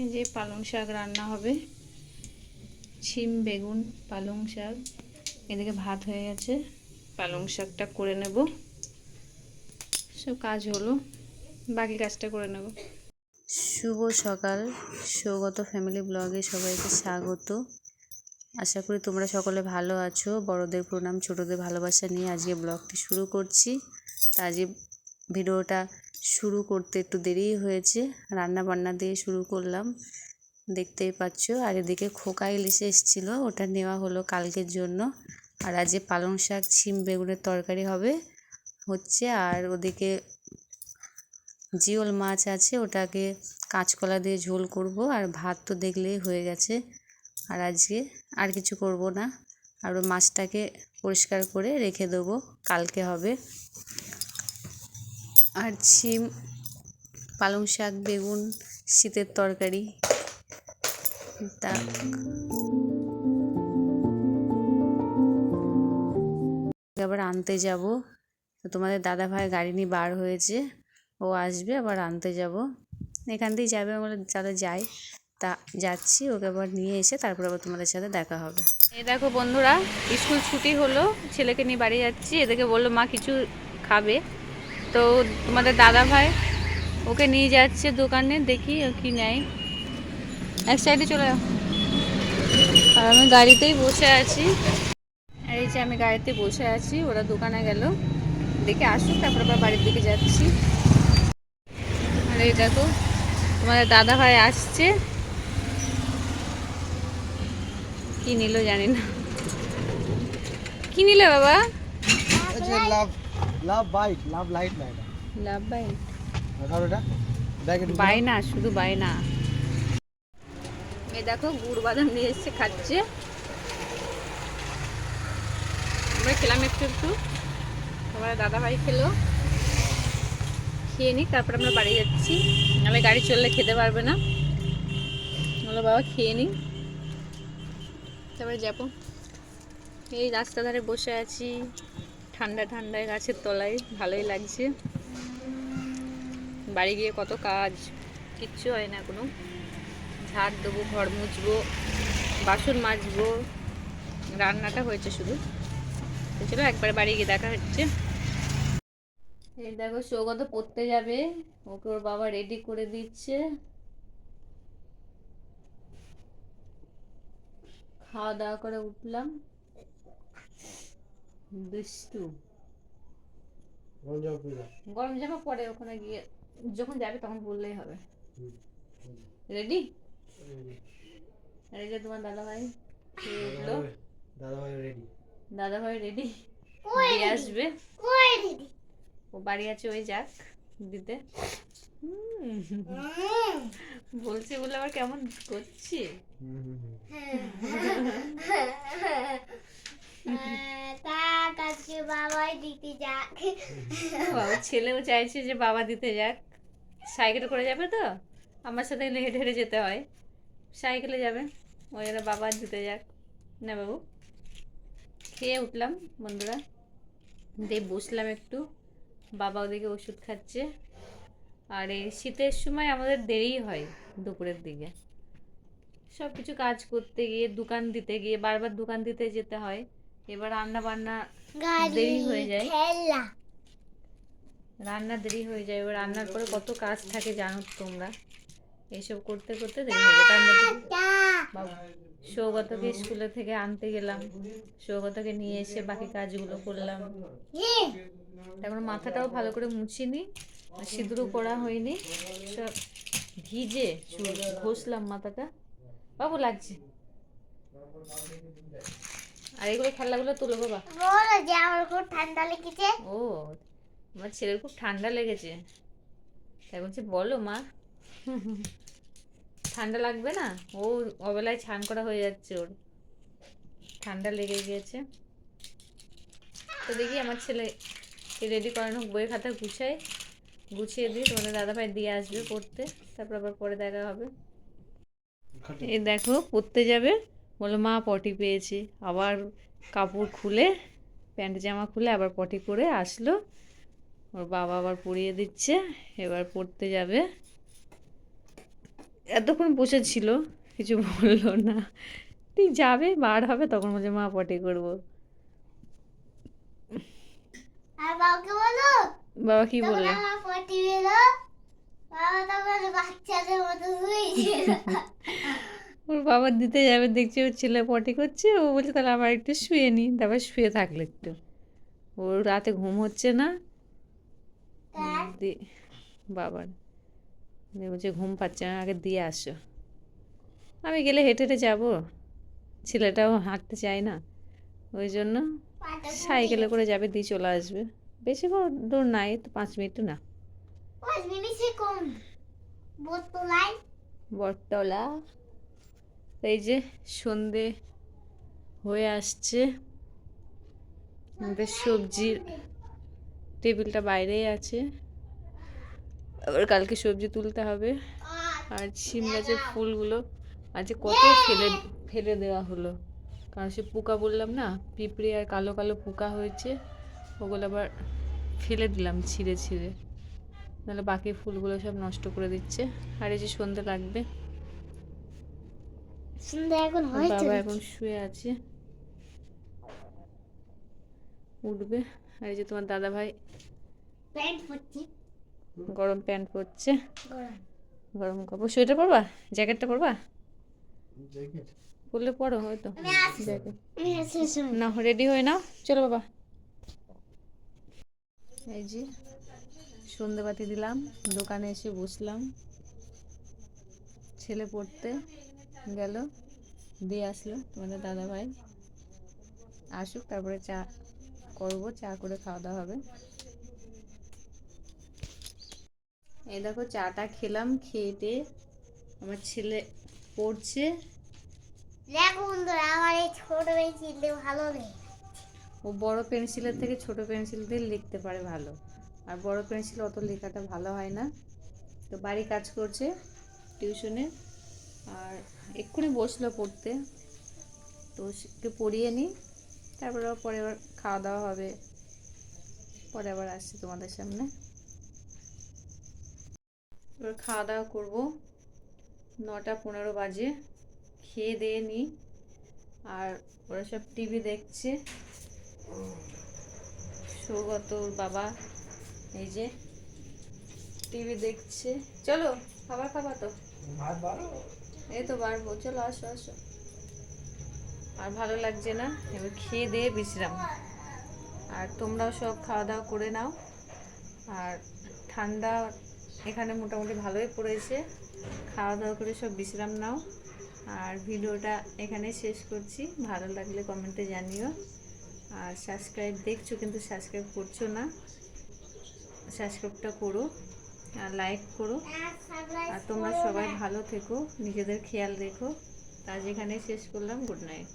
এই যে পালং শাক রান্না হবে। ছিম বেগুন, পালং শাক। এদিকে ভাত হয়ে গেছে। পালং শাকটা করে নেব। সব কাজ হলো। বাকি কাজটা করে নেব। শুভ সকাল। সৌগত ফ্যামিলি ব্লগে সবাইকে স্বাগত। আশা করি তোমরা সকলে ভালো আছো। বড়দের প্রণাম, ছোটদের ভালোবাসা নিয়ে আজকে ব্লগটি শুরু করছি। তা আজকে ভিডিওটা শুরু করতে একটু দেরিই হয়েছে। রান্না বান্না দিয়ে শুরু করলাম। দেখতেই পাচ্ছ, আর এদিকে খোকা ইলিশে এসেছিল, ওটা নেওয়া হলো কালকের জন্য। আর আজকে পালং শাক, ছিম বেগুনের তরকারি হবে, হচ্ছে। আর ওদিকে জিওল মাছ আছে, ওটাকে কাঁচকলা দিয়ে ঝোল করব, আর ভাত তো দেখলেই হয়ে গেছে। আর আজকে আর কিছু করব না। আর মাছটাকে পরিষ্কার করে রেখে দেবো, কালকে হবে। আর ছিম, পালং শাক, বেগুন, শীতের তরকারি তা আবার আনতে যাব। তো তোমাদের দাদা ভাই গাড়ি নিয়ে বার হয়েছে। ও আসবে, আবার আনতে যাব। এখান থেকেই যাবে বলে যারা যায় তা যাচ্ছি, ওকে আবার নিয়ে এসে তারপর আবার তোমাদের সাথে দেখা হবে। এই দেখো বন্ধুরা, স্কুল ছুটি হলো, ছেলেকে নিয়ে বাড়ি যাচ্ছি। এদেরকে বলল, মা কিছু খাবে। তো তোমাদের দাদা ভাই ওকে নিয়ে যাচ্ছে দোকানে, দেখি ও কি নেয়। এক সাইডে চলে আর আমি গাড়িতেই বসে আছি। এই যে আমি গাড়িতে বসে আছি, ওরা দোকানে গেল। দেখে আসুক, তারপর আবার বাড়ির দিকে যাচ্ছি। আর এই দেখো, তোমাদের দাদা ভাই আসছে। কি নিল জানি না। কি নিলে বাবা? লাভ। লাভ বাইট লাভ লাইট না এটা লাভ ভাই ধরো এটা বাই না শুধু বাই না। এই দেখো গুড় বাদাম নিয়ে এসছে খাচ্ছে। আমরা খেলাম একটু একটু। আমার দাদা ভাই খেলো। খেয়ে নিই তারপর আমরা বাড়ি যাচ্ছি। নাহলে গাড়ি চললে খেতে পারবে না। বলো বাবা খেয়ে নিই তারপরে যাব। এই রাস্তা ধারে বসে আছি। ঠান্ডা ঠান্ডায় গাছের তলায়, ভালোই লাগছে। বাড়ি গিয়ে কত কাজ, কিচ্ছু হয় না কোনো। ঝাড় দেবো, ঘর মুছবো, বাসন মাজবো, রান্নাটা হয়েছে শুধু। চলো একবার বাড়ি গিয়ে দেখা হচ্ছে। এই দেখো, সৌগত পড়তে যাবে। ওকে ওর বাবা রেডি করে দিচ্ছে। খাওয়া দাওয়া করে উঠলাম। দুষ্টু। গরম জামা পরে ওখানে গিয়ে যখন যাবে তখন বললেই হবে। রেডি এই যে তোমার দাদা ভাই দাদা ভাই রেডি দাদা ভাই রেডি দিয়ে আসবে? ও বাড়ি আছে ওই যাক দিতে। বলছে বলে আবার কেমন করছে? যাক বাবা, ছেলেও চাইছে যে বাবা দিতে যাক। সাইকেল করে যাবে তো? আমার সাথে হেঁটে হেঁটে যেতে হয়। সাইকেলে যাবে। ওই জন্য বাবা দিতে যাক। না বাবু, খেয়ে উঠলাম বন্ধুরা। দিয়ে বসলাম একটু। বাবা ওদিকে ওষুধ খাচ্ছে। আর এই শীতের সময় আমাদের দেরি হয় দুপুরের দিকে। সব কিছু কাজ করতে গিয়ে, দোকান দিতে গিয়ে, বারবার দোকান দিতে যেতে হয়। এবার রান্না বান্না দেরি হয়ে যায়। রান্না দেরি হয়ে যায়। এবার রান্নার পরে কত কাজ থাকে জানো তোমরা? এইসব করতে করতে দেরি হয়ে যায়। তার মধ্যে সৌগতকে স্কুলে থেকে আনতে গেলাম। সৌগতকে নিয়ে এসে বাকি কাজগুলো করলাম। এখন মাথাটাও ভালো করে মুছিনি সিঁদুরও করা হয়নি। সব ভিজে ঘষলাম মাথাটা। বাবু লাগছে। আর এগুলো খেলাগুলো তুলো বাবা। বলো যে আমার খুব ঠান্ডা লেগেছে। ও আমার ছেলের খুব ঠান্ডা লেগেছে। তাই বলছি বলো মা। ঠান্ডা লাগবে না? ও অবেলায় ছান করা হয়ে যাচ্ছে ওর। ঠান্ডা লেগে গিয়েছে। তো দেখি আমার ছেলে রেডি করানো বই খাতা গুছাই গুছিয়ে দিই তোমাদের দাদাভাই দিয়ে আসবে পড়তে। তারপর আবার পরে দেখা হবে। এই দেখো পড়তে যাবে। বলো মা পটি পেয়েছি। আবার কাপড় খুলে প্যান্ট জামা খুলে আবার পটি করে আসলো। ওর বাবা আবার পরিয়ে দিচ্ছে এবার পড়তে যাবে। এতক্ষণ বসেছিল কিছু বলল না। তুই যাবে বার হবে তখন বলছে মা পটি করব। বাবা কি বলল? বাবা তখন বাচ্চাদের মতো ওর বাবা দিতে যাবে দেখছি ওর ছেলে পটি করছে ও বলছে তাহলে আবার একটু শুয়ে নি। তারপর শুয়ে থাকল একটু। ওর রাতে ঘুম হচ্ছে না। বাবার। বলছে ঘুম পাচ্ছে না আগে দিয়ে আসো। আমি গেলে হেঁটে হেঁটে যাব। ছেলেটাও হাঁটতে চায় না। ওই জন্য সাইকেলে করে যাবে দিয়ে চলে আসবে। বেশি কোনো দূর নাই তো পাঁচ মিনিট না। পাঁচ এই যে সন্ধে হয়ে আসছে। আমাদের সবজির টেবিলটা বাইরেই আছে। আবার কালকে সবজি তুলতে হবে। আর শিম গাছের ফুলগুলো আজকে কত ফেলে ফেলে দেওয়া হলো। কারণ সে পোকা বললাম না, পিঁপড়ে আর কালো কালো পোকা হয়েছে, ওগুলো আবার ফেলে দিলাম ছিঁড়ে ছিঁড়ে। নাহলে বাকি ফুলগুলো সব নষ্ট করে দিচ্ছে। আর এই যে সন্ধে লাগবে। সন্ধ্যা এখন আর বাবা এখন শুয়ে আছে। উঠবে। আর এই যে তোমার দাদা ভাই প্যান্ট পরছি। গরম প্যান্ট পরছে। গরম। গরম কাপড়। সোয়েটার পরবা? জ্যাকেটটা পরবা? জ্যাকেট। পরলে পরো হয়তো। না রেডি হয়ে নাও। চলো বাবা। এই যে সন্ধেবাতি দিলাম। দোকানে এসে বসলাম। ছেলে পড়তে গেল দিয়ে আসলো তোমাদের দাদা ভাই আসুক তারপরে চা করব চা করে খাওয়া দাওয়া হবে। এই দেখো চাটা খেলাম খেয়ে আমার ছেলে পড়ছে। দেখো বন্ধুরা আমার এই ছোট পেন্সিল ভালো নেই ও বড় পেন্সিলের থেকে ছোট পেন্সিল দিয়ে লিখতে পারে ভালো। আর বড় পেন্সিল অত লেখাটা ভালো হয় না। তো বাড়ি কাজ করছে। টিউশনে। আর এক্ষুনি বসল পড়তে। তো ওকে পড়িয়ে নিই। তারপরে পরে আবার খাওয়া দাওয়া হবে। পরে আবার আসছি তোমাদের সামনে। এবার খাওয়া দাওয়া করব। নটা পনেরো বাজে। খেয়ে দিয়ে নিই। আর ওরা সব টিভি দেখছে। সৌগত বাবা এই যে টিভি দেখছে। চলো, খাবার খাবা তো? এই তো বাড়বো চলো আসো আসো। আর ভালো লাগছে না? এবার খেয়ে দিয়ে বিশ্রাম। আর তোমরাও সব খাওয়া দাওয়া করে নাও। আর ঠান্ডা এখানে মোটামুটি ভালোই পড়েছে। খাওয়া দাওয়া করে সব বিশ্রাম নাও। আর ভিডিওটা এখানে শেষ করছি। ভালো লাগলে কমেন্টে জানিও। আর সাবস্ক্রাইব দেখছ কিন্তু সাবস্ক্রাইব করছ না, সাবস্ক্রাইবটা করো। লাইক করো। আর তোমরা সবাই ভালো থেকো, নিজেদের খেয়াল রেখো। আজ এখানে শেষ করলাম গুড নাইট